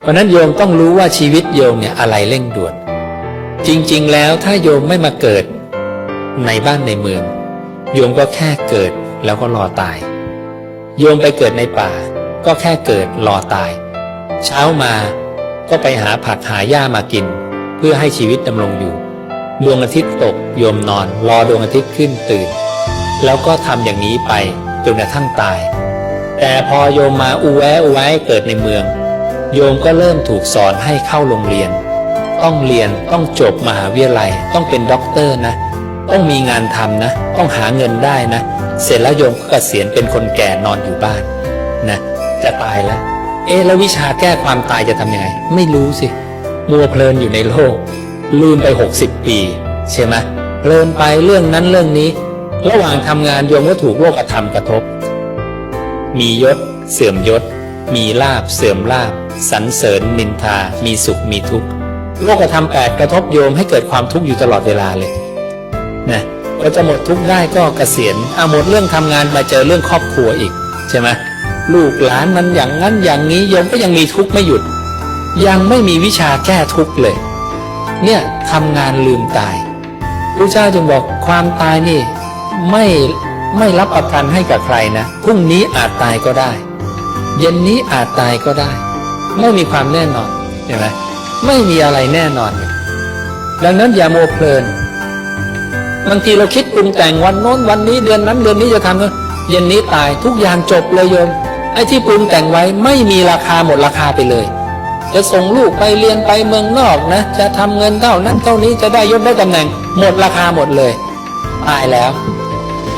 เพราะนั้นโยมต้องรู้ว่าชีวิตโยมเนี่ยอะไรเร่งด่วน จริงๆ แล้วถ้าโยมไม่มาเกิดในบ้านในเมือง โยมก็แค่เกิดแล้วก็รอตาย โยมไปเกิดในป่า ก็แค่เกิดรอตาย เช้ามาก็ไปหาผักหาหญ้ามากิน เพื่อให้ชีวิตดำรงอยู่ ดวงอาทิตย์ตกโยมนอน รอดวงอาทิตย์ขึ้นตื่น แล้วก็ทำอย่างนี้ไปจนกระทั่งตาย แต่พอโยมมาอุแวะอุแวเกิดในเมือง โยมก็เริ่มถูกสอนให้เข้าโรงเรียน ต้องเรียนต้องจบมหาวิทยาลัย ต้องเป็นด็อกเตอร์นะ ต้องมีงานทำนะ ต้องหาเงินได้นะ เสร็จแล้วโยมก็เกษียณเป็นคนแก่นอนอยู่บ้านนะจะตายแล้ว เอ๊แล้ววิชาแก้ความตายจะทำยังไง ไม่รู้สิ มัวเพลินอยู่ในโลก ลืมไป 60 ปี ใช่ไหมเพลินไปเรื่องนั้นเรื่องนี้ ระหว่างทำงานโยมก็ถูกโลกธรรมกระทบ มียศ เสื่อมยศ มีลาบเสื่อมลาบ สรรเสริญนินทา มีสุขมีทุกข์โลกธรรมแปดกระทบโยมให้เกิดความทุกข์อยู่ตลอดเวลาเลยนะก็จะหมดทุกข์ได้ก็เกษียณเอาหมดเรื่องทำงานมาเจอเรื่องครอบครัวอีกใช่ไหมลูกหลานมันอย่างนั้นอย่างนี้โยมก็ยังมีทุกข์ไม่หยุด ยังไม่มีวิชาแก้ทุกข์เลย เนี่ยทำงานลืมตายพระเจ้าจึงบอกความตายนี่ไม่ไม่รับประกันให้กับใครนะพรุ่งนี้อาจตายก็ได้ เย็นนี้อาจตายก็ได้ ไม่มีความแน่นอนเห็นไหมไม่มีอะไรแน่นอนเลยดังนั้นอย่าโมวเพลินบางทีเราคิดปรุงแต่งวันโน้นวันนี้เดือนนั้นเดือนนี้จะทำเนอะเย็นนี้ตายทุกอย่างจบเลยโยมไอ้ที่ปรุงแต่งไว้ไม่มีราคาหมดราคาไปเลย จะส่งลูกไปเรียนไปเมืองนอกนะ จะทำเงินเท่านั้นเท่านี้จะได้ยศได้ตำแหน่ง หมดราคาหมดเลย ตายแล้ว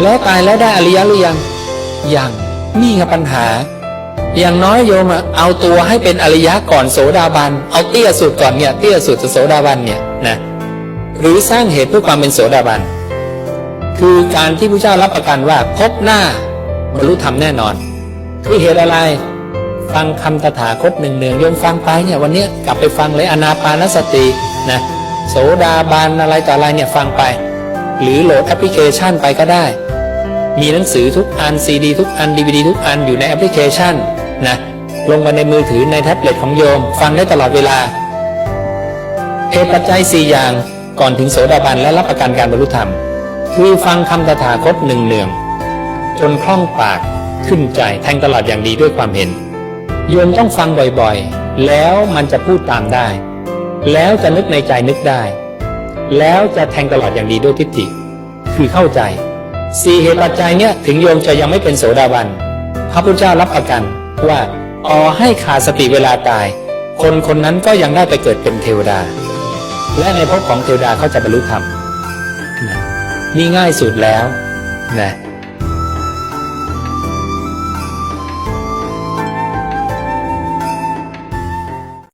แล้วตายแล้วได้อริยะหรือยังยังนี่ไงปัญหา อย่างน้อยโยมเอาตัวให้เป็นอริยะก่อนโสดาบัน เอาเตี้ยสุดก่อนเนี่ยเตี้ยสุดจะโสดาบันเนี่ยนะหรือสร้างเหตุเพื่อความเป็นโสดาบัน คือการที่พระเจ้ารับประกันว่าพบหน้าบรรลุธรรมแน่นอน คือเหตุอะไรฟังคำตถาคตหนึ่งเนืองโยมฟังไปเนี่ยวันนี้กลับไปฟังเลยอนาปานสตินะโสดาบันอะไรต่ออะไรเนี่ยฟังไป หรือโหลดแอปพลิเคชันไปก็ได้ มีหนังสือทุกอันซีดีทุกอันดีวดีทุกอันอยู่ในแอปพลิเคชัน นะลงมาในมือถือในแท็บเล็ตของโยม ฟังได้ตลอดเวลาเหตุปัจจัยสี่อย่างก่อนถึงโสดาบันและรับประกันการบรรลุธรรม คือฟังคำตถาคตหนึ่งเนือง จนคล่องปากขึ้นใจแทงตลอดอย่างดีด้วยความเห็น โยมต้องฟังบ่อยๆ แล้วมันจะพูดตามได้ แล้วจะนึกในใจนึกได้ แล้วจะแทงตลอดอย่างดีด้วยทิฏฐิคือเข้าใจสี่เหตุปัจจัยเนี่ยถึงโยมจะยังไม่เป็นโสดาบันพระพุทธเจ้ารับประกัน ว่าอ่อให้ขาดสติเวลาตาย คนคนนั้นก็ยังได้ไปเกิดเป็นเทวดา และในภพของเทวดาเขาจะบรรลุธรรมนะนี่ง่ายสุดแล้วนะ